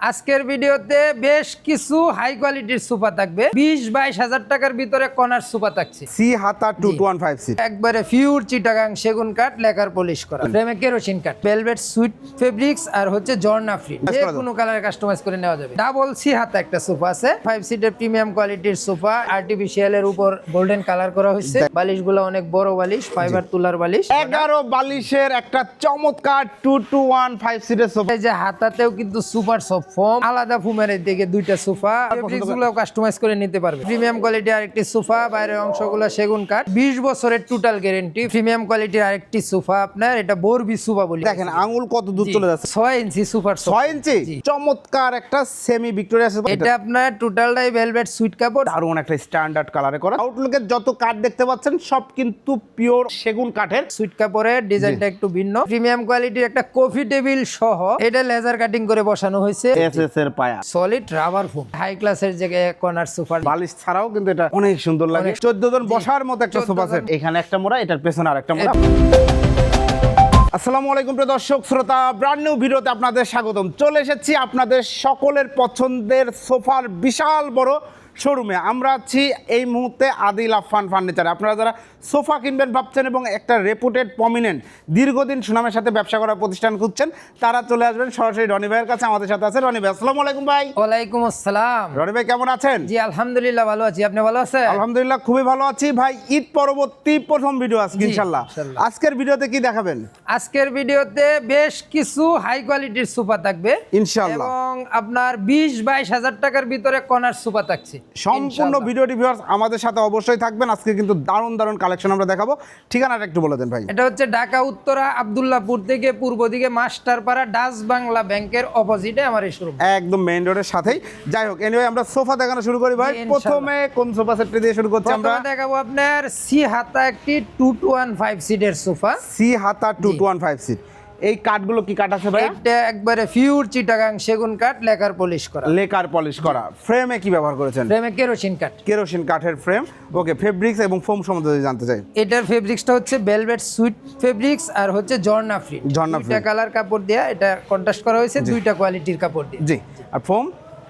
আজকের ভিডিওতে বেশ কিছু হাই কোয়ালিটির সোফা থাকবে। বিশ বাইশ হাজার টাকার ভিতরে কনার সোফা থাকছে। সি হাতা two two one five seat একবারে ফিউর চিটাগাং সেগুন কাঠ লেকার পলিশ করা। ফ্রেমে কেরোসিন কাঠ ভেলভেট সুইট ফেব্রিক্স আর হচ্ছে জর্না ফ্রি যে কোনো কালার কাস্টমাইজ করে নেওয়া যাবে। ডাবল সি হাতা একটা সোফা আছে। ফাইভ সিটের প্রিমিয়াম কোয়ালিটির সোফা আর্টিফিশিয়াল এর উপর গোল্ডেন কালার করা হয়েছে। বালিশগুলো অনেক বড় বালিশ ফাইবার তুলার বালিশ। এগারো বালিশের একটা চমৎকার টু টু ওয়ান ফাইভ সিটের সোফা এই যে হাতাতেও কিন্তু সুপার সফট ফোম আলাদা ফুমের দিকে দুইটা সোফা গুলো কাস্টমাইজ করে নিতে পারবে। প্রিমিয়াম কোয়ালিটি আরেকটি সোফা বাইরের অংশগুলো সেগুন কাঠ। বিশ বছরের টোটাল গ্যারেন্টি প্রিমিয়াম কোয়ালিটির আরেকটি সোফা আপনার এটা বোরবি সোফা বলি দেখেন আঙুল কত দূর চলে যাচ্ছে। ছয় ইঞ্চি সুপার ছয় ইঞ্চি? চমৎকার একটা সেমি ভিক্টোরিয়া এটা আপনার টোটালটাই ভেলভেট সুইট কাপড়। দারুণ একটা স্ট্যান্ডার্ড কালারে করা। আউটলুকের যত কাঠ দেখতে পাচ্ছেন সব কিন্তু পিওর সেগুন কাঠের। সুইট কাপড়ের ডিজাইনটা একটু ভিন্ন। প্রিমিয়াম কোয়ালিটির একটা কফি টেবিল সহ এটা লেজার কাটিং করে বসানো হয়েছে। এর পায়া। সলিড রাবার ফোম হাই ক্লাসের জায়গায় কর্নার সোফা বালিশ ছাড়াও কিন্তু এটা অনেক সুন্দর লাগে। অনেক- চোদ্দ জন বসার মতো একটা সোফা সেট এখানে একটা মোড়া এটার পেছনে আর একটা মোড়া আসসালামু আলাইকুম প্রিয় দর্শক শ্রোতা ব্র্যান্ড নিউ ভিডিওতে আপনাদের স্বাগতম। চলে এসেছি আপনাদের সকলের পছন্দের সোফার বিশাল বড় শোরুমে আমরা আছি এই মুহূর্তে আদিল আফান ফার্নিচার। আপনারা যারা সোফা কিনবেন ভাবছেন এবং একটা রেপুটেড প্রমিনেন্ট দীর্ঘদিন সুনামের সাথে ব্যবসা করার প্রতিষ্ঠান খুঁজছেন তারা চলে আসবেন সরাসরি রনি ভাইয়ের কাছে। আমাদের সাথে আছে রনি ভাই। আসসালামু আলাইকুম ভাই। ওয়ালাইকুম আসসালাম। রনি ভাই কেমন আছেন? জি আলহামদুলিল্লাহ ভালো আছি। আপনি ভালো আছেন? আলহামদুলিল্লাহ খুবই ভালো আছি। ভাই ঈদ পরবর্তী প্রথম ভিডিও আজকে ইনশাল্লাহ। আজকের ভিডিওতে কি দেখাবেন? আজকের ভিডিওতে বেশ কিছু হাই কোয়ালিটির সোফা থাকবে। ইনশাল্লাহ এবং আপনার বিশ বাইশ হাজার টাকার ভিতরে কনার সোফা থাকছে। সম্পূর্ণ। ভিডিওটি ভিউয়ার্স আমাদের সাথে অবশ্যই থাকবেন। আজকে কিন্তু দারুণ দারুণ কালেকশন আমরা দেখাবো। ঠিকানাটা একটু বলে দেন ভাই। এটা হচ্ছে ঢাকা উত্তরা আব্দুল্লাহপুর থেকে পূর্ব দিকে মাস্টারপাড়া ডাচ বাংলা ব্যাংকের অপোজিটে আমার এই শোরুম একদম মেইন রোডের সাথেই। যাই হোক এনিওয়ে আমরা সোফা দেখানো শুরু করি ভাই। প্রথমে কোন সোফা সেটটি দিয়ে শুরু করছি আমরা? দেখাবো আপনার সি হাতা একটি টু টু ওয়ান ফাইভ সিটের সোফা সি হাতা two two one five seat এই কাঠগুলো কি কাঠ আছে ভাই এটা একবারে ফিউর চিটাগাং সেগুন কাঠ লেকার পলিশ করা। লেকার পলিশ করা। ফ্রেমে কি ব্যবহার করেছেন? ফ্রেমে কেরোসিন কাঠ। কেরোসিন কাঠের ফ্রেম ওকে ফেব্রিক্স এবং ফোম সম্বন্ধে জানতে চাই। এটার ফেব্রিক্সটা হচ্ছে ভেলভেট সুইট ফেব্রিক্স আর হচ্ছে জর্না ফ্রি ঝর্ণা দুইটা কালার কাপড় দেয়া এটা কন্ট্রাস্ট করা হয়েছে দুইটা কোয়ালিটির কাপড় দিয়ে। জি। আর ফোম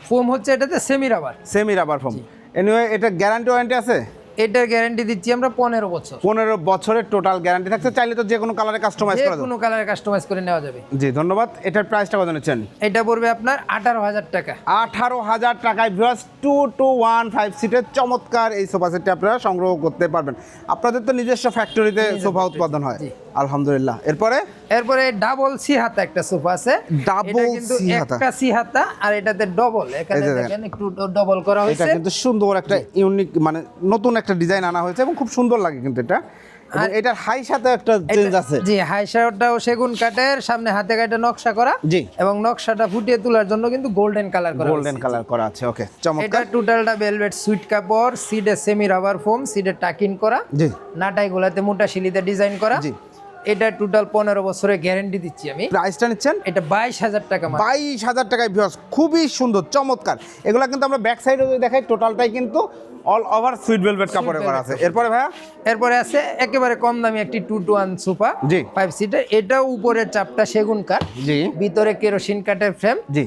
ফোম হচ্ছে এটাতে semi rubber semi rubber foam anyway এটা গ্যারান্টি ওয়ারেন্টি আছে? এটার গ্যারান্টি দিচ্ছি আমরা পনেরো বছর। পনেরো বছরের টোটাল গ্যারান্টি থাকছে চাইলে তো যে কোনো কালারে কাস্টমাইজ করা কোনো কালারে কাস্টমাইজ করে নেওয়া যাবে। জি ধন্যবাদ। এটার প্রাইসটা কত নিচ্ছেন? এটা পড়বে আপনার আঠারো হাজার টাকা। আঠারো হাজার টাকায় viewers two two one five সিটের চমৎকার এই সোফা সেটটি আপনারা সংগ্রহ করতে পারবেন। আপনাদের তো নিজস্ব ফ্যাক্টরিতে সোফা উৎপাদন হয়। আলহামদুলিল্লাহ। এরপরে? এরপরে ডাবল সি হাতা একটা সোফা আছে। এটা কিন্তু সি হাতা। একটা সি হাতা আর এটাতে ডবল এখানে দেখেন। একটু ডবল করা হয়েছে। এটা কিন্তু সুন্দর একটা ইউনিক মানে নতুন একটা ডিজাইন আনা হয়েছে এবং খুব সুন্দর লাগে কিন্তু এটা। এটার হাই সাথে একটা চেঞ্জ আছে। জি হাইসারটাও সেগুন কাঠের সামনে হাতে কাটে নকশা করা। জি। এবং নকশাটা ফুটিয়ে তোলার জন্য কিন্তু গোল্ডেন কালার করা গোল্ডেন কালার করা আছে ওকে এটা চমৎকার টোটালটা ভেলভেট সুইট কাপড় সিডে সেমি রাবার ফোম সিডে টাকিন করা। জি। নাটাই গুলাতে মোটা শিলিতে ডিজাইন করা। জি। এটা টোটাল পনেরো বছরের গ্যারেন্টি দিচ্ছি আমি। প্রাইসটা নিচ্ছেন? এটা বাইশ হাজার টাকা বাইশ হাজার টাকায় ভিউয়ার্স খুবই সুন্দর চমৎকার। এগুলো কিন্তু আমরা ব্যাক সাইডে যদি দেখাই টোটালটাই কিন্তু অল ওভার সুইট ভেলভেট কাপড়ে করা আছে। এরপরে ভাইয়া? এরপরে আছে একেবারে কম দামি একটি টু টু ওয়ান সোফা জি। ফাইভ সিটার এটাও উপরের চাপটা সেগুন কাঠ জি। ভিতরে কেরোসিন কাঠের ফ্রেম জি।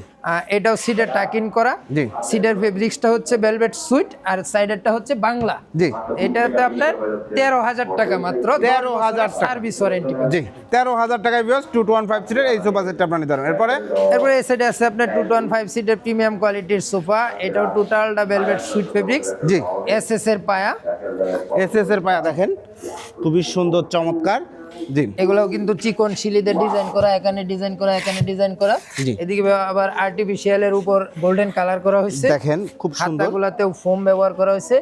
এটাও সিডের টাকিন করা। জি। সিডের ফেব্রিক্সটা হচ্ছে ভেলভেট সুইট আর সাইডেরটা হচ্ছে বাংলা। জি। এটাতে আপনার তেরো হাজার টাকা মাত্র। 13,000 টাকা। সার্ভিস ওয়ারেন্টি জি তেরো হাজার টাকায় viewers two two one five সিটের এই সোফা সেটটা আপনার নিতে পারেন এরপরে? এরপরে এই সাইডে আছে আপনার টু ওয়ান ফাইভ সিটের প্রিমিয়াম কোয়ালিটির সোফা এটাও টোটালটা ভেলভেট সুইট ফেব্রিক্স জি। এস এস এর পায়া। এস এস এর পায়া দেখেন। খুবই সুন্দর চমৎকার। এগুলোও কিন্তু চিকন শিলিতে ডিজাইন করা এখানে ডিজাইন করা এখানে ডিজাইন করা। এদিকে আবার আর্টিফিশিয়াল এর উপর গোল্ডেন কালার করা হয়েছে। দেখেন খুব সুন্দর। হাতাগুলাতেও ফোম ব্যবহার করা হয়েছে।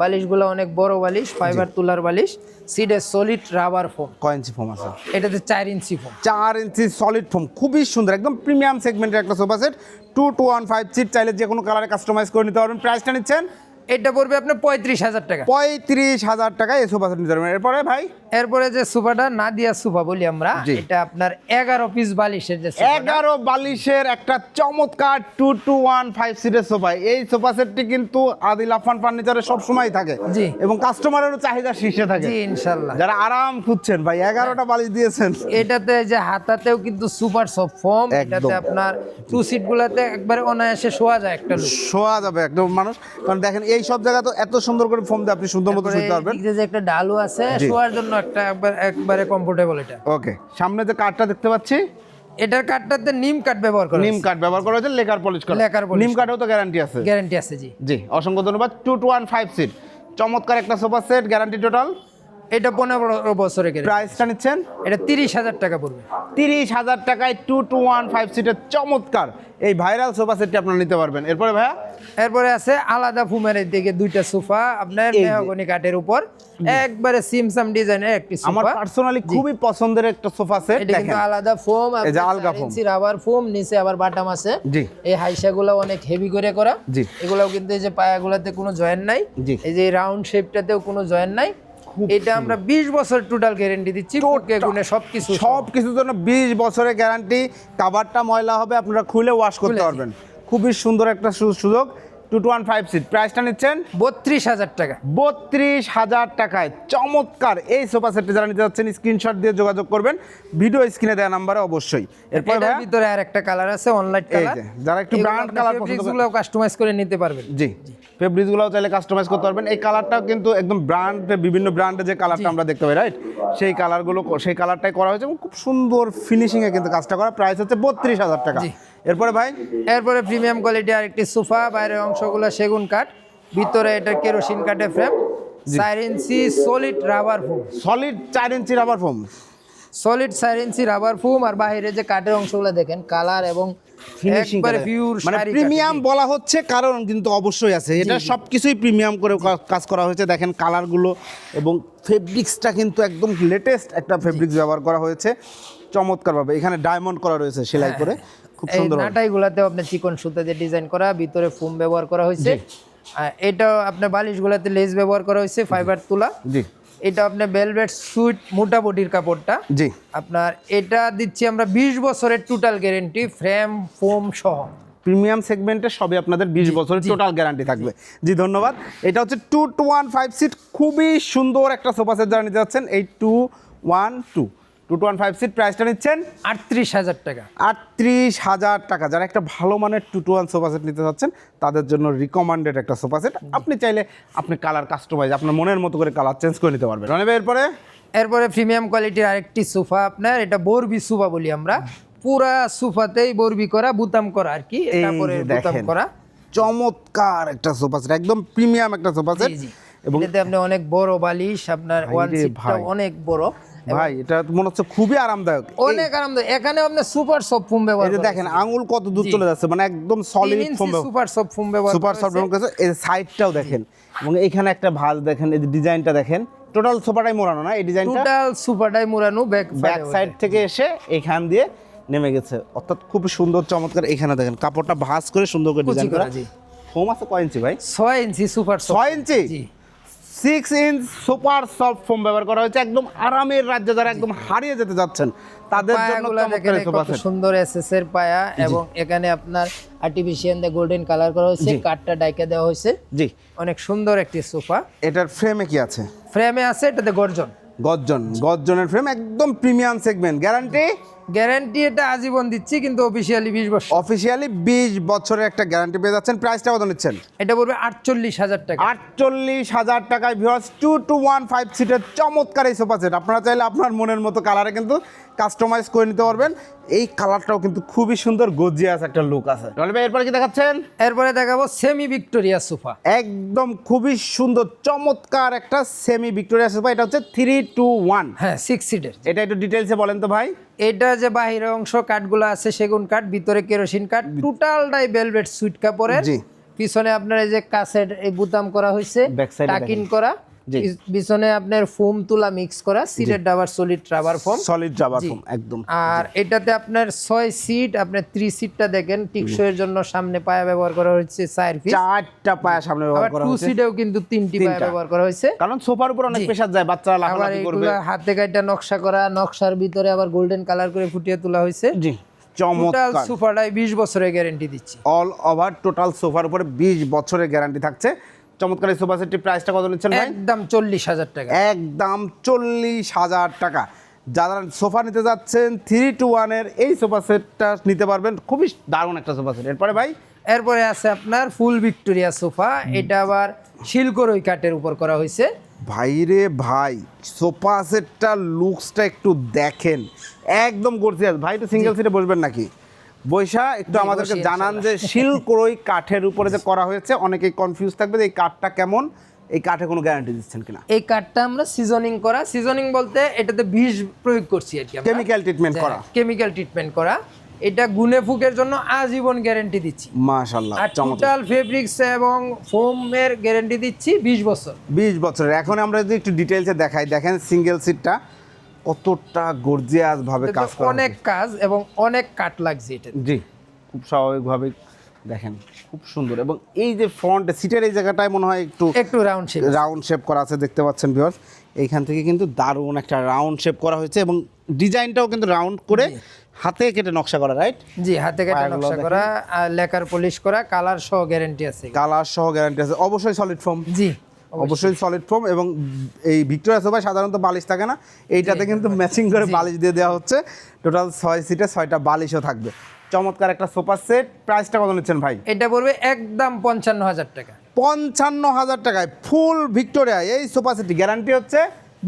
বালিশগুলো অনেক বড় বালিশ ফাইবার তুলার বালিশ। সিডে সলিড রাবার ফোম কয় ইঞ্চি ফোম আছে? এটাতে চার ইঞ্চি ফোম চার ইঞ্চি সলিড ফোম খুবই সুন্দর একদম প্রিমিয়াম সেগমেন্টের একটা sofa set two two one five seat চাইলে যে কোনো কালারে কাস্টমাইজ করে নিতে পারবেন। প্রাইসটা নিচ্ছেন এটা পড়বে আপনার পঁয়ত্রিশ হাজার টাকা। পঁয়ত্রিশ হাজার টাকা এই সোফা সেট নিতে পারবেন। এরপরে ভাই? এরপরে যে সোফাটা নাদিয়া সোফা বলি আমরা এটা আপনার এগারো পিস বালিশের যে এগারো বালিশের একটা চমৎকার টু টু ওয়ান ফাইভ সিটের সোফা এই সোফা সেটটি কিন্তু আদিল আফান ফার্নিচারে সবসময় থাকে জি। এবং কাস্টমারেরও চাহিদা শীর্ষে থাকে। জি ইনশাল্লাহ। যারা আরাম খুঁজছেন ভাই এগারোটা বালিশ দিয়েছেন। এটাতে যে হাতাতেও কিন্তু সুপার সফট ফর্ম এটাতে আপনার টু সিট গুলাতে একবারে অনায়াসে শোয়া যায় একটা শোয়া যাবে একদম মানুষ। কারণ দেখেন এই সব জায়গা তো এত সুন্দর করে ফোম দিয়ে আপনি সুন্দর মতো শুনতে পারবেন। এই যে একটা ডালু আছে শোয়ার জন্য একটা একবার একবারে কমফোর্টেবল এটা। ওকে সামনে যে কাঠটা দেখতে পাচ্ছি? এটার কাঠটাতে নিম কাঠ ব্যবহার করা নিম কাঠ ব্যবহার করা হয়েছে লেকার পলিশ করা। Lacquer polish. নিম কাঠেও তো গ্যারান্টি আছে। গ্যারান্টি আছে জি। জি অসংখ্য ধন্যবাদ। Two two one five seat চমৎকার একটা সোফা সেট গ্যারান্টি টোটাল এটা পনেরো বছরে প্রাইসটা নিচ্ছেন? এটা তিরিশ হাজার টাকা পড়বে। তিরিশ হাজার টাকায় টু টু ওয়ান ফাইভ সিটের চমৎকার। এই ভাইরাল সোফা সেটটি আপনারা নিতে পারবেন। এরপরে ভাইয়া? এরপরে আছে আলাদা ফুমের দিকে দুইটা সোফা আপনার মেহগনি কাঠের উপর। একবারে সিমসাম ডিজাইনের একটি সোফা। আমার পার্সোনালি খুবই পছন্দের একটা সোফা সেট এটা কিন্তু আলাদা ফোম এই যে আলগা foam। রাবার ফোম নিচে আবার বাটাম আছে। জি। এই হাইসাগুলো অনেক হেভি করে করা। জি। এগুলাও কিন্তু এই যে পায়াগুলোতে কোনো জয়েন্ট নাই। জি। এই যে রাউন্ড শেপটাতেও কোনো জয়েন্ট নাই। এটা আমরা 20 বছর টোটাল গ্যারান্টি দিচ্ছি টোটকে গুণে সবকিছু সবকিছুর জন্য বিশ বছরের গ্যারান্টি কাভারটা ময়লা হবে আপনারা খুলে ওয়াশ করতে পারবেন। খুবই সুন্দর একটা সুযোগ। Two two one five seat. প্রাইসটা নিচ্ছেন? বত্রিশ হাজার টাকা। বত্রিশ হাজার টাকায় চমৎকার এই সোফা সেটটি যারা নিতে যাচ্ছেন স্ক্রিনশট দিয়ে যোগাযোগ করবেন। ভিডিও স্ক্রিনে দেওয়া নাম্বারে অবশ্যই। এরপর ভিতরে আর একটা কালার আছে অনলাইন কালার যারা একটু brand colour পছন্দ কাস্টমাইজ করে নিতে পারবেন। জি ফেব্রিক্সগুলোও চাইলে কাস্টমাইজ করতে পারবেন। এই কালারটাও কিন্তু একদম ব্র্যান্ড বিভিন্ন ব্র্যান্ডে যে কালারটা আমরা দেখতে পাই রাইট সেই কালারগুলো সেই কালারটাই করা হয়েছে এবং খুব সুন্দর ফিনিশিংয়ে কিন্তু কাজটা করা। প্রাইস হচ্ছে বত্রিশ হাজার টাকা। এরপরে ভাই? এরপরে প্রিমিয়াম কোয়ালিটি আরেকটি সোফা বাইরের অংশগুলো সেগুন কাঠ ভিতরে এটা কেরোসিন কাঠের ফ্রেম চার inch solid rubber foam solid চার ইঞ্চি রাবার ফোম সলিড চার ইঞ্চি রাবার ফোম আর বাইরে যে কাঠের অংশগুলো দেখেন কালার এবং একবারে পিওর মানে প্রিমিয়াম বলা হচ্ছে কারণ কিন্তু অবশ্যই আছে। এটা সব কিছুই প্রিমিয়াম করে কাজ করা হয়েছে। দেখেন কালারগুলো এবং ফেব্রিক্সটা কিন্তু একদম লেটেস্ট একটা ফেব্রিক্স ব্যবহার করা হয়েছে। চমৎকারভাবে। এখানে ডায়মন্ড করা রয়েছে সেলাই করে। খুব সুন্দর নাটাই গুলাতেও আপনার চিকন সুতা দিয়ে ডিজাইন করা ভিতরে ফোম ব্যবহার করা হয়েছে। এটাও আপনার বালিশ গুলাতে লেস ব্যবহার করা হয়েছে ফাইবার তুলা। জি। এটা আপনার বেলভেট সুইট মোটা বডির কাপড়টা। জি। আপনার এটা দিচ্ছি আমরা বিশ বছরের টোটাল গ্যারেন্টি ফ্রেম ফোম সহ। প্রিমিয়াম সেগমেন্টে সবই আপনাদের বিশ বছরের টোটাল গ্যারান্টি থাকবে। জি ধন্যবাদ। এটা হচ্ছে two two one five seat খুবই সুন্দর একটা সোফা সেট যারা নিতে যাচ্ছেন এই two one two two two one five seat প্রাইসটা নিচ্ছেন? আটত্রিশ হাজার টাকা। আটত্রিশ হাজার টাকা। যারা একটা ভালো মানের two two one sofa set নিতে চাচ্ছেন তাদের জন্য রিকমান্ডেড একটা সোফা সেট আপনি চাইলে আপনি কালার কাস্টমাইজ আপনার মনের মতো করে কালার চেঞ্জ করে নিতে পারবেন। মানে এরপরে? এরপরে প্রিমিয়াম কোয়ালিটির আরেকটি সোফা আপনার এটা বরবি সোফা বলি আমরা। পুরা সোফাতেই বরবি করা বুতাম করা আর কি। যে বুতাম করা। চমৎকার একটা সোফা সেট একদম প্রিমিয়াম একটা সোফা সেট এবং এটাতে আপনি অনেক বড় বালিশ আপনার ওয়ান সিটটা অনেক বড়। ভাই এটা মনে হচ্ছে খুবই আরামদায়ক। অনেক আরামদায়ক। এখানে আপনি সুপার সফট ফোম ব্যবহার এই দেখেন আঙুল কত দূর চলে যাচ্ছে মানে একদম solid foam super soft foam ব্যবহার সুপার সফট ফোম করেছে এই সাইডটাও দেখেন এবং এখানে একটা ভাঁজ দেখেন এই ডিজাইনটা দেখেন টোটাল সোফাটাই মোড়ানো না এই ডিজাইনটা টোটাল সুপারটাই মুরানো ব্যাক ব্যাক সাইড থেকে এসে এখান দিয়ে নেমে গেছে। অর্থাৎ খুব সুন্দর চমৎকার এখানে দেখেন কাপড়টা ভাঁজ করে সুন্দর করে ডিজাইন করা ফোম আছে কয় ইঞ্চি ভাই? ছয় ইঞ্চি সুপার ছয় ইঞ্চি? জি। Six inch super soft foam ব্যবহার করা হয়েছে। একদম আরামের রাজ্যে যারা একদম হারিয়ে যেতে যাচ্ছেন তাদের জন্য সুন্দর এসএস এর পায়া এবং এখানে আপনার আর্টিফিশিয়াল দিয়ে গোল্ডেন কালার করা হয়েছে কাঠটা ডাইকা দেওয়া হয়েছে। জি। অনেক সুন্দর একটি সোফা এটার ফ্রেমে কি আছে? ফ্রেমে আছে এটাতে গর্জন। গর্জন গর্জনের ফ্রেম একদম প্রিমিয়াম সেগমেন্ট গ্যারান্টি গ্যারান্টি এটা আজীবন দিচ্ছি কিন্তু অফিসিয়ালি বিশ বছর। অফিসিয়ালি বিশ বছরের একটা গ্যারান্টি পেয়ে যাচ্ছেন। প্রাইসটা কত নিচ্ছেন? এটা পড়বে আটচল্লিশ হাজার টাকা। আটচল্লিশ হাজার টাকায় viewers two two one five সিটের চমৎকার এই সোফা সেট আপনারা চাইলে আপনার মনের মতো কালারে কিন্তু কাস্টমাইজ করে নিতে পারবেন। এই কালারটাও কিন্তু খুবই সুন্দর গজিয়াস একটা লুক আছে। রনি ভাই এরপরে কি দেখাচ্ছেন? এরপরে দেখাবো সেমি ভিক্টোরিয়া সোফা একদম খুবই সুন্দর চমৎকার একটা সেমি ভিক্টোরিয়া সোফা এটা হচ্ছে থ্রি টু ওয়ান হ্যাঁ সিক্স সিটের এটা একটু ডিটেলসে বলেন তো ভাই। এটা যে বাহিরের অংশ কাঠগুলো আছে সেগুন কাঠ ভিতরে কেরোসিন কাঠ টোটালটাই ভেলভেট সুইট কাপড়ের। পিছনে আপনার এই যে কাছের এই বুতাম করা হয়েছে টাকিন করা। পিছনে আপনার ফোম তুলা মিক্স করা সিটের ডাবার solid rubber foam solid rubber foam একদম। আর এটাতে আপনার ছয় সিট আপনার থ্রি সিটটা দেখেন টিকসইয়ের জন্য সামনে পায়া ব্যবহার করা হয়েছে চার পিস চারটা পায়া সামনে ব্যবহার করা টু হয়েছে। সিটেও কিন্তু তিনটি পায়া ব্যবহার করা হয়েছে। কারণ সোফার উপর অনেক প্রেসার যায় বাচ্চারা লাফালাফি করবে। হাতে কাটা নকশা করা নকশার ভিতরে আবার গোল্ডেন কালার করে ফুটিয়ে তোলা হয়েছে। জি চমৎকার। বিশ বছরের গ্যারেন্টি দিচ্ছি। অল ওভার টোটাল সোফার উপরে বিশ বছরের গ্যারান্টি থাকছে। চমৎকার এই সোফা সেটটির প্রাইসটা কত নিচ্ছেন ভাই? একদম চল্লিশ হাজার টাকা। একদম চল্লিশ হাজার টাকা। যারা সোফা নিতে যাচ্ছেন থ্রি টু ওয়ানের এই সোফা সেটটা নিতে পারবেন। খুবই দারুণ একটা সোফা সেট। এরপরে ভাই? এরপরে আছে আপনার ফুল ভিক্টোরিয়া সোফা। এটা আবার শিলকরই কাঠের উপর করা হয়েছে। ভাইরে ভাই সোফা সেটটা লুকসটা একটু দেখেন। একদম গর্জিয়াস ভাই তো সিঙ্গেল সিটে বসবেন নাকি? বৈশা একটু আমাদেরকে জানান যে শিলকড়ই কাঠের উপরে যে করা হয়েছে অনেকেই কনফিউজ থাকবে যে এই কাঠটা কেমন এই কাঠে কোনো গ্যারান্টি দিচ্ছেন কিনা? এই কাঠটা আমরা সিজনিং করা সিজনিং বলতে এটাতে বিষ প্রয়োগ করছি আর কি কেমিক্যাল ট্রিটমেন্ট করা। কেমিক্যাল ট্রিটমেন্ট করা। এটা গুনে ফুকের জন্য আজীবন গ্যারেন্টি দিচ্ছি। মাশাল্লাহ আর টোটাল ফেব্রিক্স এবং ফোমের গ্যারেন্টি দিচ্ছি বিশ বছর। বিশ বছরের। এখন আমরা যদি একটু ডিটেলসে দেখাই দেখেন সিঙ্গেল সিটটা কতটা গর্জিয়াস ভাবে কাজ করা অনেক কাজ এবং অনেক কাট লাগছে এটা। জি খুব স্বাভাবিকভাবে দেখেন খুব সুন্দর। এবং এই যে ফ্রন্ট সিটের এই জায়গাটায় মনে হয় একটু একটু রাউন্ড শেপ রাউন্ড শেপ করা আছে দেখতে পাচ্ছেন ভিউয়ার্স এইখান থেকে কিন্তু দারুণ একটা রাউন্ড শেপ করা হয়েছে এবং ডিজাইনটাও কিন্তু রাউন্ড করে হাতে কেটে নকশা করা রাইট জি হাতে কেটে নকশা করা আর লেকার পলিশ করা কালার সহ গ্যারেন্টি আছে। কালার সহ গ্যারান্টি আছে অবশ্যই সলিড ফোম জি। অবশ্যই। সলিড ফোম এবং এই ভিক্টোরিয়া সোফায় সাধারণত বালিশ থাকে না। এইটাতে কিন্তু ম্যাচিং করে বালিশ দিয়ে দেওয়া হচ্ছে। টোটাল ছয় সিটে ছয়টা বালিশও থাকবে। চমৎকার একটা সোফা সেট প্রাইসটা কত নিচ্ছেন ভাই? এটা পড়বে একদম পঞ্চান্ন হাজার টাকা। পঞ্চান্ন হাজার টাকায় ফুল ভিক্টোরিয়া এই সোফা সেটটি গ্যারান্টি হচ্ছে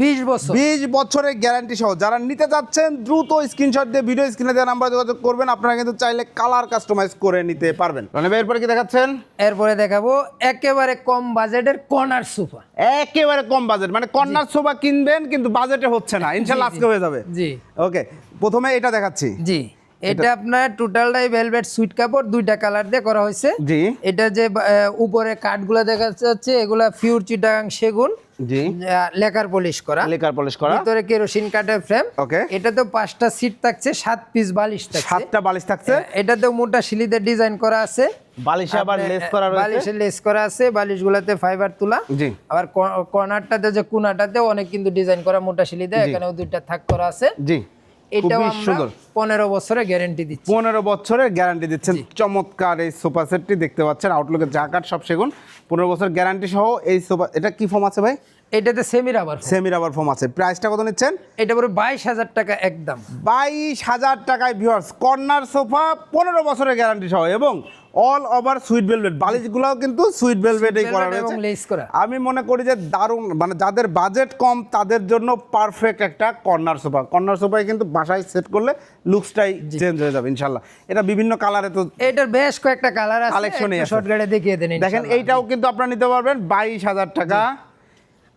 বিশ বছর। বিশ বছরের গ্যারান্টি সহ। যারা নিতে চাচ্ছেন দ্রুত স্ক্রিনশট দিয়ে ভিডিও স্ক্রিনে দেওয়া নাম্বার যোগাযোগ করবেন। আপনারা কিন্তু চাইলে কালার কাস্টমাইজ করে নিতে পারবেন। রনি ভাই এরপরে কি দেখাচ্ছেন? এরপরে দেখাবো একেবারে কম বাজেটের কর্নার সোফা একেবারে কম বাজেট মানে কর্নার সোফা কিনবেন কিন্তু বাজেটে হচ্ছে না। ইনশাল্লাহ আজকে হয়ে যাবে। জি। ওকে প্রথমে এটা দেখাচ্ছি। জি এটা আপনার টোটালটাই ভেলভেট সুইট কাপড় দুইটা কালার দিয়ে করা হয়েছে। জি। এটা যে উপরে কাঠগুলো দেখা যাচ্ছে এগুলা ফিউর চিটাগাং সেগুন। জি। লেকার পলিশ করা। লেকার পলিশ করা। ভিতরে কেরোসিন কাঠের ফ্রেম ওকে। এটা তো পাঁচটা সিট থাকছে সাত পিস বালিশ থাকছে। সাতটা বালিশ থাকছে। এটাতেও মোটা শিলিদের ডিজাইন করা আছে। বালিশে আবার লেস করা রয়েছে। বালিশে লেস করা আছে বালিশগুলোতে ফাইবার তুলা। জি। আবার কর্নারটাতে যে কোনাটাতে অনেক কিন্তু ডিজাইন করা মোটা শিলি দেয় এখানেও দুইটা থাক করা আছে। জি। এটাও সুন্দর। পনেরো বছরের গ্যারেন্টি দিচ্ছি। পনেরো বছরের গ্যারান্টি দিচ্ছেন। চমৎকার এই সোফা সেটটি দেখতে পাচ্ছেন। আউটলুকের জাকাট সব সেগুন। পনেরো বছর গ্যারান্টি সহ এই সোফা এটা কি ফর্ম আছে ভাই? এটাতে semi rubber semi rubber foam আছে। প্রাইসটা কত নিচ্ছেন? এটা পুরো বাইশ হাজার টাকা একদম। বাইশ হাজার টাকায় ভিউয়ার্স কর্নার সোফা পনেরো বছরের গ্যারান্টি সহ এবং অল ওভার সুইট ভেলভেট বালিশগুলোও কিন্তু সুইট ভেলভেটেই করা রয়েছে। আমি মনে করি যে দারুণ মানে যাদের বাজেট কম তাদের জন্য পারফেক্ট একটা কর্নার সোফা কর্নার সোফায় কিন্তু বাসায় সেট করলে লুকসটাই চেঞ্জ হয়ে যাবে ইনশাল্লাহ। এটা বিভিন্ন কালারে তো এটার বেশ কয়েকটা কালার আছে আছে। শর্টকাটে দেখিয়ে দেন দেখেন এইটাও কিন্তু আপনারা নিতে পারবেন বাইশ হাজার টাকা।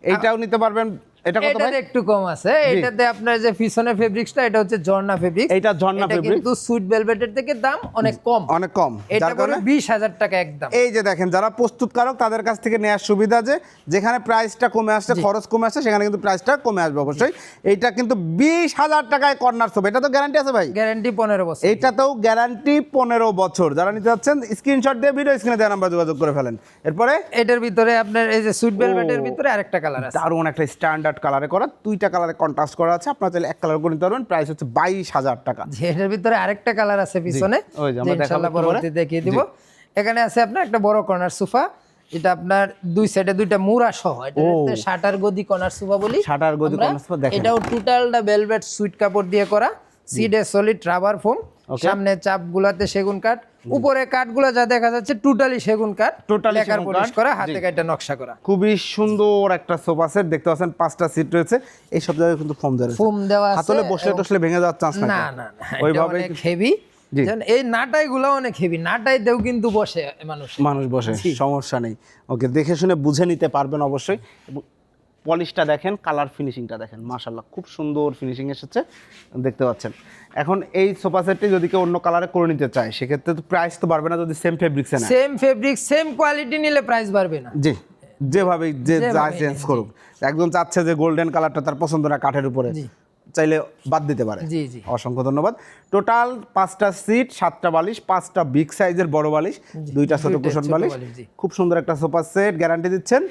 এইটাও নিতে পারবেন এটা কত ভাই? একটু কম আছে। এটাতে আপনার যে পিছনে ফেব্রিক্সটা এটা হচ্ছে ঝর্ণা ফেব্রিক এইটা ঝর্ণা fabric। কিন্তু সুইট ভেলভেটের থেকে দাম অনেক কম। অনেক কম। এটা বিশ হাজার টাকা একদম। এই যে দেখেন যারা প্রস্তুতকারক তাদের কাছ থেকে নেওয়ার সুবিধা যে যেখানে প্রাইসটা কমে আসছে খরচ কমে আসছে সেখানে কিন্তু প্রাইসটা কমে আসবে অবশ্যই। এইটা কিন্তু বিশ হাজার টাকায় কর্নার সোফা এটা তো গ্যারান্টি আছে ভাই? গ্যারান্টি পনেরো বছর। এইটাতেও গ্যারান্টি পনেরো বছর। যারা নিতে চাচ্ছেন স্ক্রিনশট দিয়ে ভিডিও স্ক্রিনে দেওয়া নাম্বার যোগাযোগ করে ফেলেন। এরপরে? এটার ভিতরে আপনার এই যে সুইট ভেলভেটের ভিতরে আরেকটা কালার আছে। দারুণ একটা স্ট্যান্ডার্ড কালারে করা দুইটা কালারে কন্ট্রাস্ট করা আছে। আপনারা চাইলে এক কালার করে নিতে পারবেন প্রাইস হচ্ছে বাইশ হাজার টাকা। এটার ভিতরে আরেকটা কালার আছে পিছনে। ওই যে আমরা দেখাবো ইনশাআল্লাহ একটু দেখিয়ে দিব। এখানে আছে আপনার একটা বড় কর্নার সোফা এটা আপনার দুই সাইডে দুইটা মুড়া সহ। এটা শাটার গদি কর্নার সোফা বলি। শাটার গদি কর্নার সোফা দেখেন। এটাও টোটালটা ভেলভেট সুইট কাপড় দিয়ে করা। সিডে সলিড রাবার ফোম সামনে চাপ গুলাতে সেগুন কাঠ উপরে কাঠ কাঠগুলো যা দেখা যাচ্ছে টোটালি সেগুন কাঠ পলিশ করা হাতে কাটা নকশা করা। খুবই সুন্দর একটা সোফা সেট দেখতে পাচ্ছেন পাঁচটা সিট রয়েছে। এই সব জায়গায় কিন্তু ফোম দেওয়া ফোম দেওয়া আছে হাতলে বসলে টসলে ভেঙে যাওয়ার চান্স না না না ওইভাবে হেভি এই নাটাই গুলো অনেক হেভি নাটাই দেও কিন্তু বসে মানুষ। মানুষ বসে সমস্যা নেই। ওকে দেখে শুনে বুঝে নিতে পারবেন অবশ্যই। পলিশটা দেখেন কালার ফিনিশিংটা দেখেন মাশাল্লাহ খুব সুন্দর ফিনিশিং এসেছে দেখতে পাচ্ছেন। এখন এই সোফা সেটটি যদি কেউ অন্য কালারে করে নিতে চায় সেক্ষেত্রে তো প্রাইস তো বাড়বে না যদি সেম ফেব্রিক্সে না সেম ফেব্রিক সেম কোয়ালিটি নিলে প্রাইস বাড়বে না। জি যেভাবে যে যা চেঞ্জ করুক। একজন চাচ্ছে যে গোল্ডেন কালারটা তার পছন্দ না কাঠের উপরে চাইলে বাদ দিতে পারে। জি জি। অসংখ্য ধন্যবাদ। টোটাল পাঁচটা সিট সাতটা বালিশ পাঁচটা বিগ সাইজের বড় বালিশ দুইটা ছোট কুশন বালিশ, খুব সুন্দর একটা সোফা সেট গ্যারান্টি দিচ্ছেন।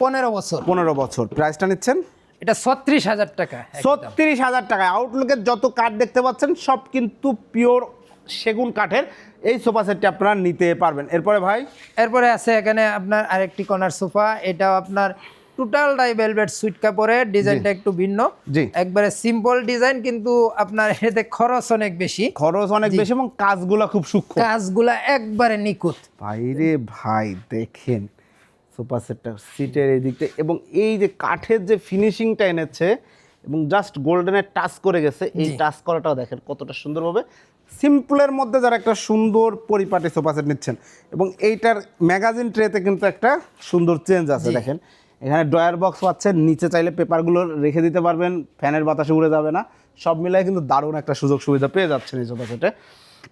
পনেরো বছর। পনেরো বছর। প্রাইসটা নিচ্ছেন? এটা ছত্রিশ হাজার টাকা। ছত্রিশ হাজার টাকায়। আউটলুকের যত কাঠ দেখতে পাচ্ছেন সব কিন্তু পিওর সেগুন কাঠের। এই সোফা সেটটি আপনারা নিতে পারবেন। এরপরে ভাই? এরপরে আছে এখানে আপনার আরেকটি কর্নার সোফা এটাও আপনার টোটাল ডাই ভেলভেট সুইট কাপড়ের। ডিজাইনটা একটু ভিন্ন। জি। একবারে সিম্পল ডিজাইন কিন্তু আপনার এতে খরচ অনেক বেশি। খরচ অনেক বেশি এবং কাজগুলো খুব সূক্ষ্ম। কাজগুলা একবারে নিখুঁত। বাইরে ভাই দেখেন। সোফা সেটটা সিটের এই দিকটা এবং এই যে কাঠের যে ফিনিশিংটা এনেছে এবং জাস্ট গোল্ডেনের টাচ করে গেছে এই টাচ করাটাও দেখেন কতটা সুন্দরভাবে। সিম্পলের মধ্যে যারা একটা সুন্দর পরিপাটি সোফা সেট নিচ্ছেন এবং এইটার ম্যাগাজিন ট্রেতে কিন্তু একটা সুন্দর চেঞ্জ আছে দেখেন। এখানে ড্রয়ার বক্স পাচ্ছেন নিচে চাইলে পেপারগুলো রেখে দিতে পারবেন ফ্যানের বাতাসে উড়ে যাবে না। সব মিলাই কিন্তু দারুণ একটা সুযোগ সুবিধা পেয়ে যাচ্ছেন এই সোফা সেটে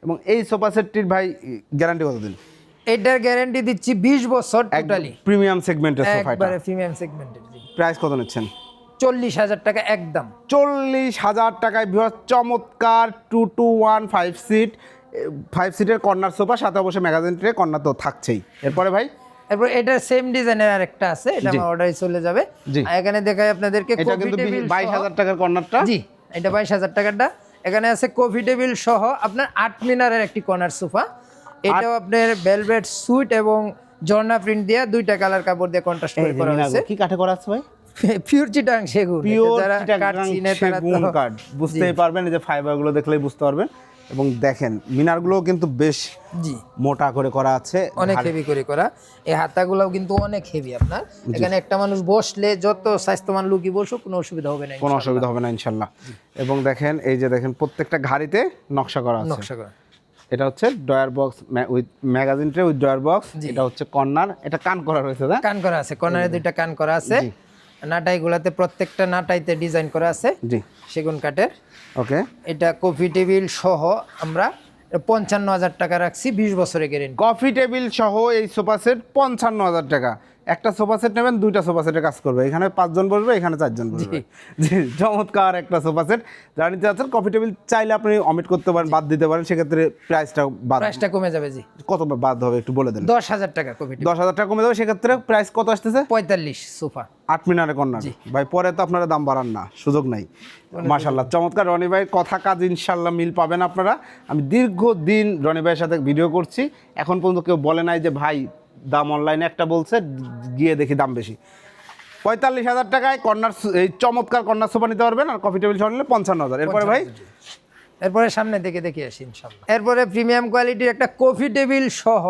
এবং এই সোফা সেটটির ভাই গ্যারান্টি কতদিন? এটার গ্যারান্টি দিচ্ছি বিশ বছর টোটালি প্রিমিয়াম সেগমেন্টের সোফাটা একবারে প্রিমিয়াম সেগমেন্টের প্রাইস কত নিচ্ছেন? চল্লিশ হাজার টাকা একদম। চল্লিশ হাজার টাকায় বৃহৎ চমৎকার two two one five seat five সিটের কর্নার সোফা সাথে অবশ্যই ম্যাগাজিন ট্রে কর্নার তো থাকছেই। এরপরে ভাই? এরপর এটার সেম ডিজাইনের আরেকটা আছে এটা। আমার অর্ডারে চলে যাবে। আর এখানে দেখাই আপনাদেরকে এটা কিন্তু table বাইশ সহ- হাজার টাকার কর্নারটা। জি এটা বাইশ হাজার টাকাটা এখানে আছে কফি টেবিল সহ আপনার আট মিনারের একটি কর্নার সোফা এটাও আপনার ভেলভেট সুইট এবং ঝর্ণা প্রিন্ট দিয়ে দুইটা কালার কাপড় দিয়ে কন্ট্রাস্ট করে করা হয়েছে। কি কাঠে করা আছে ভাই? পিওর চিটাং সেগুন। পিওর যারা কাঠ চিনে তারা তো- সেগুন কাঠ বুঝতেই পারবেন এই যে ফাইবারগুলো দেখলেই বুঝতে পারবেন। এবং দেখেন মিনারগুলোও কিন্তু বেশ জি। মোটা করে করা আছে। অনেক হেভি করে করা। এই হাতাগুলোও কিন্তু অনেক হেভি আপনার। এখানে একটা মানুষ বসলে যত স্বাস্থ্যবান লুকি বসুক কোনো অসুবিধা হবে না কোনো অসুবিধা হবে না ইনশাল্লাহ। এবং দেখেন এই যে দেখেন প্রত্যেকটা ঘাড়িতে নকশা করা আছে। নকশা করা। এটা হচ্ছে drawer box with magazine tray with drawer box. এটা হচ্ছে কর্নার। এটা কান করা রয়েছে না? কান করা আছে। কর্নারে দুইটা কান করা আছে। নাটাই গুলাতে প্রত্যেকটা নাটাইতে ডিজাইন করা আছে। জি। সেগুন কাঠের। ওকে। এটা কফি টেবিল সহ আমরা পঞ্চান্ন হাজার টাকা রাখছি বিশ বছরের গ্যারেন্টি কফি টেবিল সহ এই সোফা সেট পঞ্চান্ন হাজার টাকা। একটা সোফা সেট নেবেন দুইটা সোফা সেটে কাজ করবে। এখানে পাঁচজন বসবে এখানে চারজন বসবে। জি চমৎকার একটা সোফা সেট। যারা নিতে যাচ্ছেন কফি টেবিল চাইলে আপনি অমিট করতে পারেন বাদ দিতে পারেন সেক্ষেত্রে প্রাইসটা বাদ প্রাইসটা কমে যাবে জি। কত বাদ হবে একটু বলে দেন। দশ হাজার টাকা কফি দশ হাজার টাকা কমে যাবে সেক্ষেত্রে প্রাইস কত আসতেছে? পঁয়তাল্লিশ সোফা। আট মিনারে কর্নার। ভাই পরে তো আপনারা দাম বাড়ান না সুযোগ নাই। মাশাল্লাহ চমৎকার। রনি ভাই কথা কাজ ইনশাল্লাহ মিল পাবেন আপনারা। আমি দীর্ঘদিন রনি ভাইয়ের সাথে ভিডিও করছি। এখন পর্যন্ত কেউ বলে নাই যে ভাই দাম অনলাইনে একটা বলছে, গিয়ে দেখি দাম বেশি। পঁয়তাল্লিশ হাজার টাকায় কর্নার এই চমৎকার কর্নার সোফা নিতে পারবেন আর কফি টেবিল সোফা নিলে পঞ্চান্ন হাজার। এরপরে ভাই? এরপরে সামনে দেখে দেখে আসি, ইনশাল্লাহ। এরপরে প্রিমিয়াম কোয়ালিটির একটা কফি টেবিল সহ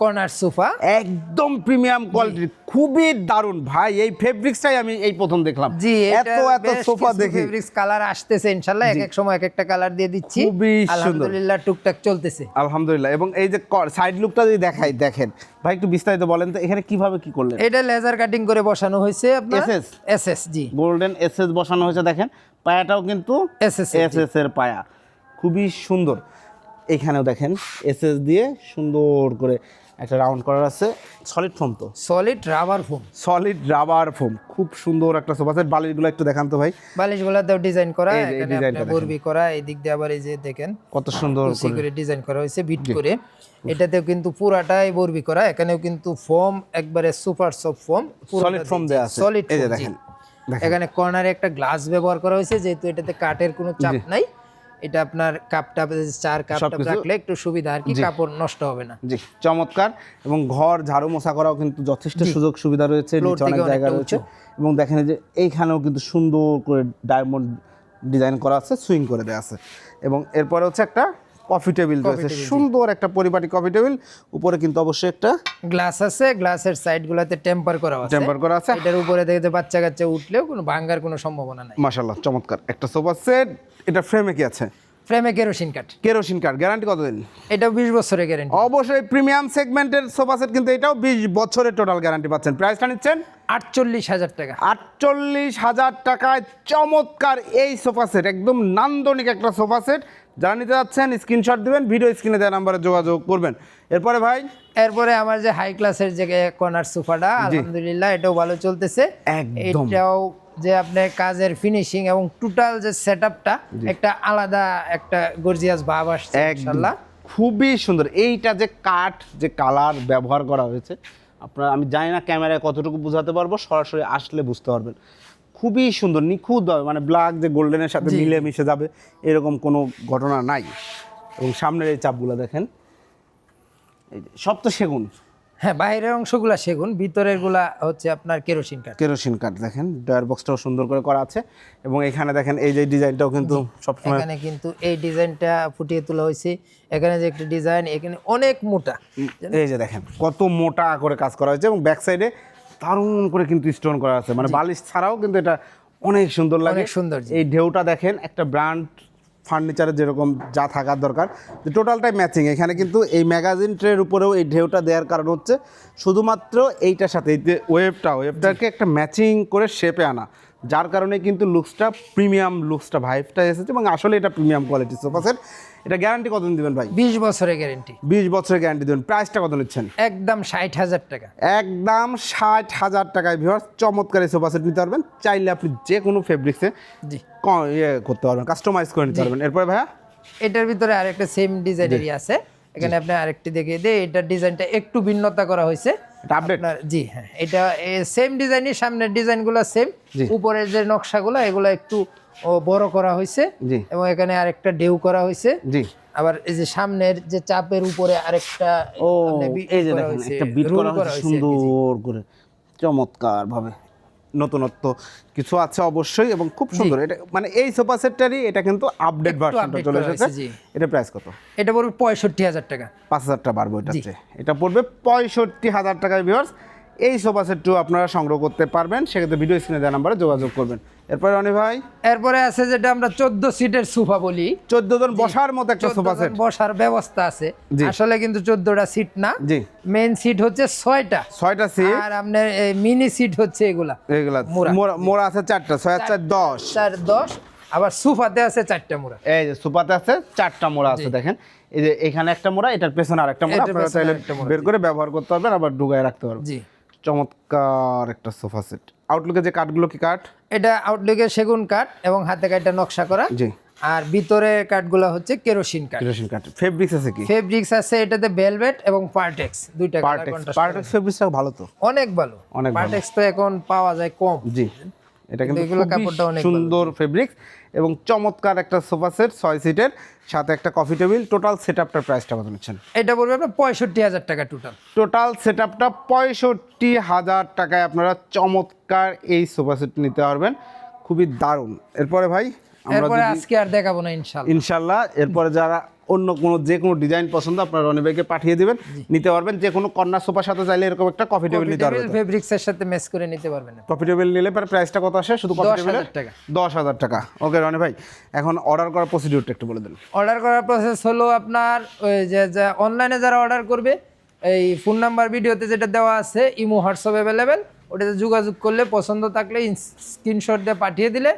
কর্নার সোফা একদম প্রিমিয়াম কোয়ালিটির খুবই দারুণ। ভাই এই ফেব্রিক্সটাই আমি এই প্রথম দেখলাম। জি এত এত সোফা দেখি। কালার আসতেছে ইনশাল্লাহ এক এক সময় এক একটা কালার দিয়ে দিচ্ছি। খুবই সুন্দর। আলহামদুলিল্লাহ টুকটাক চলতেছে। আলহামদুলিল্লাহ। এবং এই যে সাইড লুকটা যদি দেখাই দেখেন। ভাই একটু বিস্তারিত বলেন তো এখানে কীভাবে কি করলেন? এটা লেজার কাটিং করে বসানো হয়েছে আপনার। SS? এসএস জি। গোল্ডেন এসএস বসানো হয়েছে দেখেন। পায়াটাও কিন্তু SS এসএস এর পায়া। খুবই সুন্দর। এখানেও দেখেন এসএস দিয়ে সুন্দর করে একটা রাউন্ড করার আছে। সলিড ফোম তো। Solid rubber foam solid rubber foam খুব সুন্দর একটা সোফা সেট বালিশগুলো একটু দেখান তো ভাই। বালিশগুলোতেও ডিজাইন করা এখানে বরবি করা এই দিক দিয়ে আবার এই যে দেখেন কত সুন্দর করে। ডিজাইন করা হয়েছে বিট করে। এটাতেও কিন্তু পুরাটাই বরবি করা এখানেও কিন্তু ফোম একবারে super soft foam solid foam দেওয়া আছে। সলিড এই যে দেখেন দেখেন। এখানে কর্নারে একটা গ্লাস ব্যবহার করা হয়েছে যেহেতু এটাতে কাঠের কোনো চাপ নাই। এটা আপনার কাপটা চার কাপ সবকিছু- রাখলে একটু সুবিধা আর কি কাপড় নষ্ট হবে না। জি চমৎকার। এবং ঘর ঝাড়ু মোছা করাও কিন্তু যথেষ্ট সুযোগ সুবিধা রয়েছে অনেক জায়গা রয়েছে। এবং দেখেন যে এইখানেও কিন্তু সুন্দর করে ডায়মন্ড ডিজাইন করা আছে সুইং করে দেওয়া আছে। এবং এরপরে হচ্ছে একটা কফি টেবিল রয়েছে। সুন্দর একটা পরিপাটি কফি টেবিল উপরে কিন্তু অবশ্যই একটা গ্লাস আছে গ্লাসের সাইড গুলাতে টেম্পার করা আছে। টেম্পার করা আছে। এটার উপরে দেখতে বাচ্চা কাচ্চা উঠলেও কোনো ভাঙ্গার কোনো সম্ভাবনা নাই। মাশাল্লাহ চমৎকার। একটা সোফা সেট এটা ফ্রেমে কি আছে? ফ্রেমে কেরোসিন কাঠ কেরোসিন কার্ড গ্যারান্টি কত কতদিন? এটাও বিশ বছরের গ্যারেন্টি অবশ্যই প্রিমিয়াম সেগমেন্টের সোফা সেট কিন্তু এটাও বিশ বছরের টোটাল গ্যারান্টি পাচ্ছেন। প্রাইসটা নিচ্ছেন? আটচল্লিশ হাজার টাকা। আটচল্লিশ হাজার টাকায় চমৎকার এই সোফা সেট একদম নান্দনিক একটা সোফা সেট যারা নিতে যাচ্ছেন স্ক্রিনশট দিবেন ভিডিও স্ক্রিনে দেওয়া নাম্বারে যোগাযোগ করবেন। এরপরে ভাই? এরপরে আমার যে হাই ক্লাসের যে কর্নার সোফাটা আলহামদুলিল্লাহ এটাও ভালো চলতেছে। একদম। এটাও যে আপনার কাজের ফিনিশিং এবং টোটাল যে সেটআপটা একটা আলাদা একটা গর্জিয়াস ভাব আসছে একদম। ইনশাআল্লাহ খুবই সুন্দর। এইটা যে কাঠ যে কালার ব্যবহার করা হয়েছে আপনার আমি জানি না ক্যামেরায় কতটুকু বোঝাতে পারব সরাসরি আসলে বুঝতে পারবেন। খুবই সুন্দর নিখুঁতভাবে মানে ব্ল্যাক যে গোল্ডেনের সাথে। মিলে মিশে যাবে এরকম কোনো ঘটনা নাই। এবং সামনের এই চাপগুলো দেখেন এই যে, সব তো সেগুন। হ্যাঁ বাইরের অংশগুলা সেগুন ভিতরেরগুলা হচ্ছে আপনার কেরোসিন কাঠ। কেরোসিন কাঠ দেখেন ডয়ার বক্সটাও সুন্দর করে করা আছে। এবং এখানে দেখেন এই যে ডিজাইনটাও কিন্তু সবসময় এখানে কিন্তু এই ডিজাইনটা ফুটিয়ে তোলা হয়েছে। এখানে যে একটা ডিজাইন এখানে অনেক মোটা। এই যে দেখেন কত মোটা করে কাজ করা হয়েছে এবং ব্যাক সাইডে দারুণ করে কিন্তু স্টোন করা আছে। মানে বালিশ ছাড়াও কিন্তু এটা অনেক সুন্দর লাগে। সুন্দর, এই ঢেউটা দেখেন একটা ব্র্যান্ড ফার্নিচারে যেরকম যা থাকার দরকার। যে টোটালটাই ম্যাচিং এখানে কিন্তু এই ম্যাগাজিন ট্রের উপরেও এই ঢেউটা দেওয়ার কারণ হচ্ছে শুধুমাত্র এইটার সাথে। এই যে ওয়েবটা ওয়েবটাকে একটা ম্যাচিং করে শেপে আনা। যার কারণে কিন্তু লুকসটা প্রিমিয়াম লুকসটা ভাইবটা এসেছে এবং আসলে এটা প্রিমিয়াম কোয়ালিটি সোফা সেট এটা গ্যারান্টি কত দিন দিবেন ভাই? বিশ বছরের গ্যারেন্টি বিশ বছরের গ্যারান্টি দেবেন। প্রাইসটা কত নিচ্ছেন? একদম ষাট হাজার টাকা। একদম ষাট হাজার টাকায় ভিউয়ার্স চমৎকার এই সোফা সেট নিতে পারবেন। চাইলে আপনি যে কোনো ফেব্রিক্সে জি। ইয়ে করতে পারবেন কাস্টমাইজ করে নিতে পারবেন। এরপরে ভাইয়া? এটার ভিতরে আরেকটা সেম ডিজাইনেরই আছে। এখানে আপনি আরেকটি দেখিয়ে দিয়ে এটার ডিজাইনটা একটু ভিন্নতা করা হয়েছে। এটা আপডেট আপনার জি হ্যাঁ। এটা সেম সামনের ডিজাইনগুলো সেম উপরের যে নকশাগুলো এগুলো একটু বড় করা হয়েছে এবং এখানে আরেকটা ডেউ করা হয়েছে জি। আবার এই যে সামনের যে চাপের উপরে আরেকটা ও মানে এই যে দেখেন একটা বিট করা হয়েছে। সুন্দর করে চমৎকার ভাবে নতুনত্ব কিছু আছে অবশ্যই এবং খুব সুন্দর। এটা মানে এই সোফা সেটটারই এটা কিন্তু আপডেট ভার্সনটা চলে এসেছে। এটা প্রাইস কত? এটা পড়বে পঁয়ষট্টি হাজার টাকা। পাঁচ হাজার টাকা বাড়বে এটা এটা পড়বে পঁয়ষট্টি হাজার টাকায় ভিউয়ার্স এই সোফা সেটটিও আপনারা সংগ্রহ করতে পারবেন সেক্ষেত্রে ভিডিও স্ক্রিনে দেওয়া নাম্বারে যোগাযোগ করবেন। এরপরে অনি ভাই? এরপরে আছে যেটা আমরা চোদ্দ সিটের সোফা বলি। চোদ্দ জন বসার মতো একটা সোফা সেট বসার ব্যবস্থা আছে। আসলে কিন্তু চোদ্দটা সিট না। জি। মেন সিট হচ্ছে ছয়টা। ছয়টা সিট আর আপনার মিনি সিট হচ্ছে এগুলা। এগুলা মোড়া। মোড়া- আছে চারটা ছয় আর চার দশ। চার দশ। আবার সুফাতে আছে চারটা মোড়া। এই যে সুপাতে আছে চারটা মোড়া আছে দেখেন। এই যে এখানে একটা মোড়া এটার পেছনে আর একটা মোড়া আপনারা চাইলে বের করে ব্যবহার করতে পারবেন আবার ঢুকায় রাখতে পারবেন। জি। চমৎকার একটা সোফা সেট। আউটলুকে যে কাঠগুলো কি কাঠ? এটা আউটলুকে সেগুন কাঠ এবং হাতে কাঠটা নকশা করা। জি। আর ভিতরে কাঠগুলো হচ্ছে কেরোসিন কাঠ। কেরোসিন কাঠ। ফেব্রিক্স আছে কি? ফেব্রিক্স আছে এটাতে ভেলভেট এবং পার্টেক্স দুইটা পার্টেক্স পার্টেক্স ফেব্রিক্সটা ভালো তো। অনেক ভালো। অনেক। পার্টেক্স তো এখন পাওয়া যায় কম। জি। এটা কিন্তু এগুলো কাপড়টা অনেক সুন্দর ফেব্রিক্স এবং চমৎকার একটা সোফা সেট ছয় সিটের সাথে একটা কফি টেবিল টোটাল সেট আপটার প্রাইসটা কত নিচ্ছেন? এটা পড়বে আপনার পঁয়ষট্টি হাজার টাকা টোটাল টোটাল সেট আপটা পঁয়ষট্টি হাজার টাকায় আপনারা চমৎকার এই সোফা সেট নিতে পারবেন। খুবই দারুণ। এরপরে ভাই এরপরে আজকে আর দেখাবো না ইনশাল্লাহ ইনশাল্লাহ এরপরে যারা অন্য কোনো যে কোনো ডিজাইন পছন্দ আপনারা রনি ভাইকে পাঠিয়ে দিবেন নিতে পারবেন। যে কোনো কন্যা সোফার সাথে চাইলে এরকম একটা কফি টেবিল নিতে পারবেন। ফেব্রিক্স এর সাথে ম্যাচ করে নিতে পারবেন। কফি টেবিল নিলে পরে প্রাইসটা কত আসে? শুধু কফি 10,000 টেবিলের টাকা। দশ হাজার টাকা। ওকে রনি ভাই এখন অর্ডার করার প্রসিডিউরটা একটু বলে দেন। অর্ডার করার প্রসেস হলো আপনার ওই যে অনলাইনে যারা অর্ডার করবে এই ফোন নাম্বার ভিডিওতে যেটা দেওয়া আছে ইমো হোয়াটসঅ্যাপ অ্যাভেলেবেল ওটাতে যোগাযোগ করলে পছন্দ থাকলে স্ক্রিনশট দিয়ে পাঠিয়ে দিলে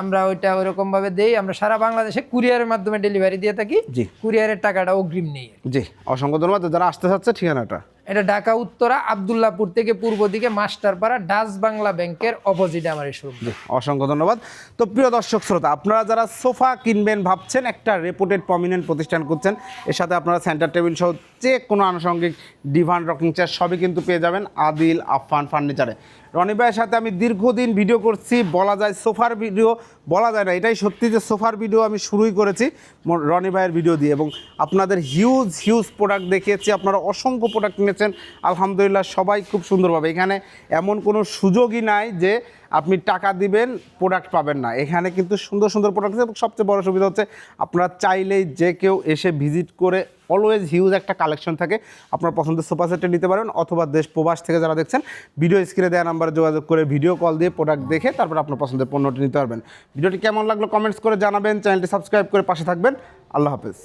আমরা ওইটা ওইরকমভাবে দেই। আমরা সারা বাংলাদেশে কুরিয়ারের মাধ্যমে ডেলিভারি দিয়ে থাকি। জি। কুরিয়ারের টাকাটা অগ্রিম নেই। জি অসংখ্য ধন্যবাদ। যারা আসতে চাচ্ছে ঠিকানাটা? এটা ঢাকা, উত্তরা আবদুল্লাপুর থেকে পূর্ব দিকে মাস্টারপাড়া, ডাচ বাংলা ব্যাংকের অপোজিটে আমার এই শোরুম অসংখ্য ধন্যবাদ। তো প্রিয় দর্শক শ্রোতা, আপনারা যারা সোফা কিনবেন ভাবছেন, একটা রেপুটেড প্রমিনেন্ট প্রতিষ্ঠান করছেন এর সাথে আপনারা সেন্টার টেবিল সহ যে কোনো আনুষঙ্গিক ডিভান রকিং চেয়ার সবই কিন্তু পেয়ে যাবেন আদিল আফফান ফার্নিচারে রনি ভাইয়ের সাথে আমি দীর্ঘদিন ভিডিও করছি, বলা যায় সোফার ভিডিও, বলা যায় না, এটাই সত্যি যে সোফার ভিডিও আমি শুরুই করেছি রনি ভাইয়ের ভিডিও দিয়ে এবং আপনাদের হিউজ হিউজ প্রোডাক্ট দেখিয়েছি, আপনারা অসংখ্য প্রোডাক্ট নিয়েছেন আলহামদুলিল্লাহ সবাই খুব সুন্দরভাবে। এখানে এমন কোনো সুযোগই নাই যে আপনি টাকা দিবেন প্রোডাক্ট পাবেন না। এখানে কিন্তু সুন্দর সুন্দর প্রোডাক্ট আছে। সবচেয়ে বড় সুবিধা হচ্ছে, আপনারা চাইলেই যে কেউ এসে ভিজিট করে অলওয়েজ হিউজ একটা কালেকশন থাকে। আপনার পছন্দের সোফা সেটটা নিতে পারবেন অথবা দেশ প্রবাস থেকে যারা দেখছেন ভিডিও স্ক্রিনে দেওয়া নাম্বারে যোগাযোগ করে ভিডিও কল দিয়ে প্রোডাক্ট দেখে তারপর আপনার পছন্দের পণ্যটি নিতে পারবেন। ভিডিওটি কেমন লাগল কমেন্টস করে জানাবেন। চ্যানেলটি সাবস্ক্রাইব করে পাশে থাকবেন। আল্লাহ হাফেজ।